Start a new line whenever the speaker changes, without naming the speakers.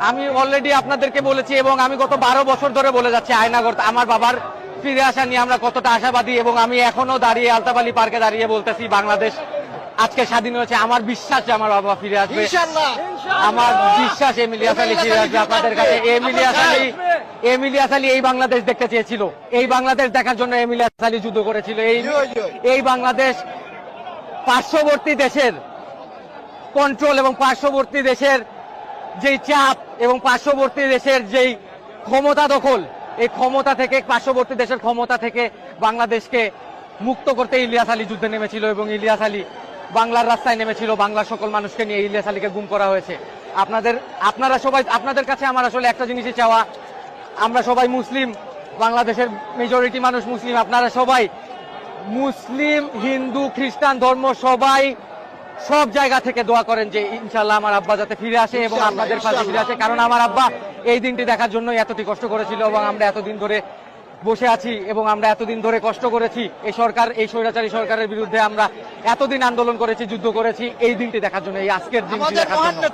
আমি অলরেডি আপনাদেরকে বলেছি এবং আমি গত বারো বছর ধরে বলে যাচ্ছি আয়নাগর আমার বাবার ফিরে আসা নিয়ে আমরা কতটা আশাবাদী এবং আমি এখনও দাঁড়িয়ে আলতাবালি পার্কে দাঁড়িয়ে বলতেছি বাংলাদেশ আজকে স্বাধীন হয়েছে। আমার বিশ্বাস যে আমার বাবা ফিরে আসবে। আমার বিশ্বাস এমিলিয়াস আলী ফিরে আসবে আপনাদের কাছে। এমিলিয়াস আলী এমিলিয়াস আলী এই বাংলাদেশ দেখতে চেয়েছিল। এই বাংলাদেশ দেখার জন্য এমিলিয়াস আলী যুদ্ধ করেছিল। এই। এই বাংলাদেশ পার্শ্ববর্তী দেশের কন্ট্রোল এবং পার্শ্ববর্তী দেশের যেই চাপ এবং পার্শ্ববর্তী দেশের যেই ক্ষমতা দখল, এই ক্ষমতা থেকে, পার্শ্ববর্তী দেশের ক্ষমতা থেকে বাংলাদেশকে মুক্ত করতে ইলিয়াস আলী যুদ্ধে নেমেছিল এবং ইলিয়াস আলী বাংলার রাস্তায় নেমেছিল। বাংলার সকল মানুষকে নিয়ে ইলিয়াস আলীকে গুম করা হয়েছে। আপনাদের, আপনারা সবাই, আপনাদের কাছে আমার আসলে একটা জিনিসই চাওয়া, আমরা সবাই মুসলিম, বাংলাদেশের মেজরিটি মানুষ মুসলিম, আপনারা সবাই মুসলিম, হিন্দু, খ্রিস্টান ধর্ম সবাই সব জায়গা থেকে দোয়া করেন যে ইনশাল্লাহ আমার আব্বা যাতে ফিরে আসে এবং আপনাদের পাশে ফিরে আসে। কারণ আমার আব্বা এই দিনটি দেখার জন্য এতটি কষ্ট করেছিল এবং আমরা এতদিন ধরে বসে আছি এবং আমরা এতদিন ধরে কষ্ট করেছি। এই সরকার এই স্বৈরাচারী সরকারের বিরুদ্ধে আমরা এতদিন আন্দোলন করেছি যুদ্ধ করেছি। এই দিনটি দেখার জন্য এই আজকের দিনটি দেখার জন্য।